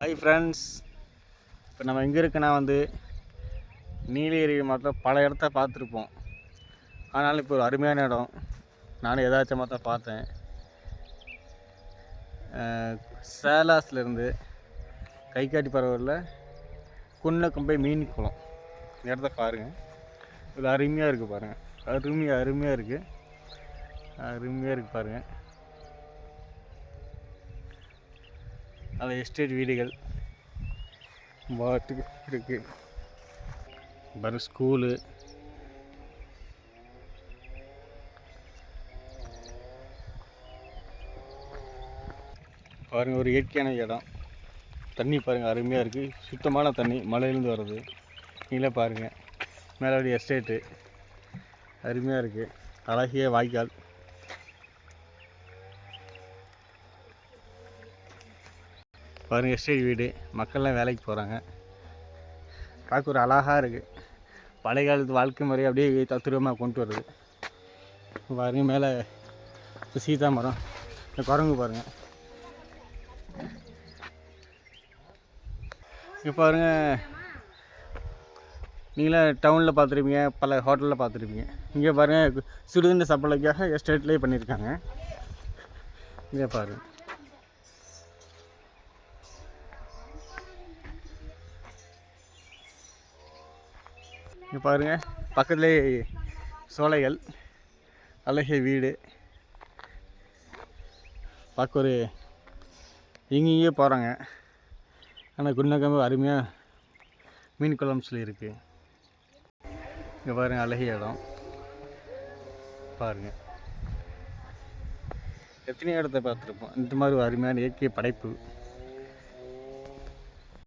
Hi friends இப்போ நம்ம எங்கே இருக்குன்னா வந்து நீலகிரி மாவட்டத்தில் பல இடத்த பார்த்துருப்போம். ஆனாலும் இப்போ ஒரு அருமையான இடம். நானும் எதாச்சும் தான் பார்த்தேன் அஹ், சேலாஸ்லேருந்து கைக்காட்டி பரவலில் போய் மீன் குளம். இந்த இடத்த பாருங்கள் இது அருமையாக இருக்குது பாருங்கள் அருமையாக அருமையாக இருக்குது அருமையாக இருக்குது பாருங்கள் அது எஸ்டேட் வீடுகள் பாட்டுக்கு இருக்கு. பாரு ஸ்கூலு. பாருங்கள் ஒரு இயற்கையான இடம். தண்ணி பாருங்கள் அருமையாக இருக்குது சுத்தமான தண்ணி மலையிலேருந்து வர்றது. நீங்களே பாருங்கள் மேலோடி எஸ்டேட்டு. அருமையாக இருக்குது அழகிய வாய்க்கால். பாருங்கள் எஸ்டேட் வீடு. மக்கள்லாம் வேலைக்கு போகிறாங்க பார்க்க ஒரு அழகாக இருக்குது பழைய காலத்து வாழ்க்கை முறையை அப்படியே தத்துருவமாக கொண்டு வருது. பாருங்க மேலே சீதா மரம். இந்த குரங்கு பாருங்கள் இங்கே பாருங்க நீங்களே டவுனில் பார்த்துருப்பீங்க பல ஹோட்டலில் பார்த்துருப்பீங்க. இங்கே பாருங்கள் சுடுதண்ணி சப்ளைக்காக எஸ்டேட்லேயே பண்ணியிருக்காங்க. இங்கே பாருங்கள் இங்கே பாருங்கள் பக்கத்துலேயே சோலைகள் அழகிய வீடு. பார்க்க ஒரு எங்கெங்கேயோ போகிறாங்க ஆனால் குன்னக்கம்பு அருமையாக மீன் சொல்லி இருக்குது இங்கே பாருங்கள் அழகிய இடம். பாருங்கள் எத்தனையோ இடத்த பார்த்துருப்போம். இந்த மாதிரி ஒரு அருமையான இயற்கை படைப்பு.